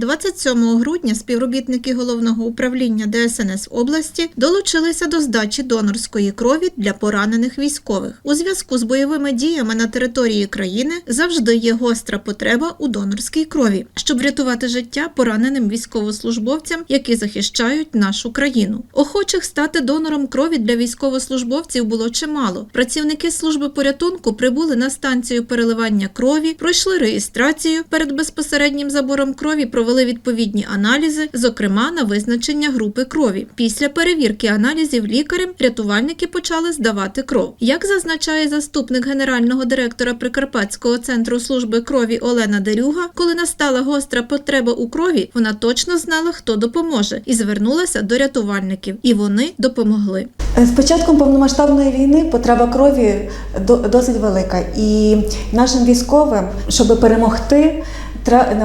27 грудня співробітники головного управління ДСНС області долучилися до здачі донорської крові для поранених військових. У зв'язку з бойовими діями на території країни завжди є гостра потреба у донорській крові, щоб врятувати життя пораненим військовослужбовцям, які захищають нашу країну. Охочих стати донором крові для військовослужбовців було чимало. Працівники служби порятунку прибули на станцію переливання крові, пройшли реєстрацію перед безпосереднім забором крові, провели відповідні аналізи, зокрема на визначення групи крові. Після перевірки аналізів лікарем рятувальники почали здавати кров. Як зазначає заступник генерального директора Прикарпатського центру служби крові Олена Дерюга, коли настала гостра потреба у крові, вона точно знала, хто допоможе, і звернулася до рятувальників. І вони допомогли. З початком повномасштабної війни потреба крові до- досить велика, і нашим військовим, щоб перемогти,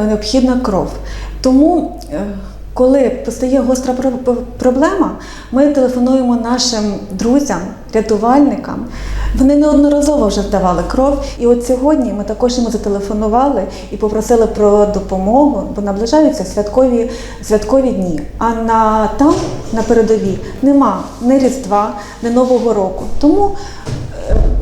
необхідна кров. Тому, е, коли постає гостра проблема, ми телефонуємо нашим друзям, рятувальникам. Вони неодноразово вже здавали кров. І от сьогодні ми також йому зателефонували і попросили про допомогу, бо наближаються святкові, святкові дні. А на там, на передовій, нема ні Різдва, ні Нового року. Тому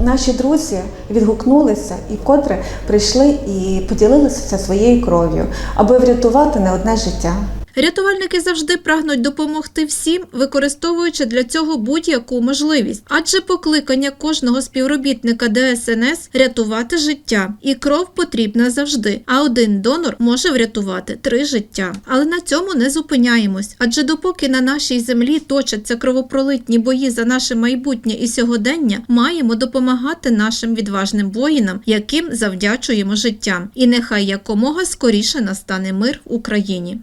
наші друзі відгукнулися і вкотре прийшли і поділилися своєю кров'ю, аби врятувати не одне життя. Рятувальники завжди прагнуть допомогти всім, використовуючи для цього будь-яку можливість, адже покликання кожного співробітника ДСНС рятувати життя, і кров потрібна завжди. А один донор може врятувати три життя. Але на цьому не зупиняємось, адже допоки на нашій землі точаться кровопролитні бої за наше майбутнє і сьогодення, маємо допомагати нашим відважним воїнам, яким завдячуємо життям. І нехай якомога скоріше настане мир в Україні.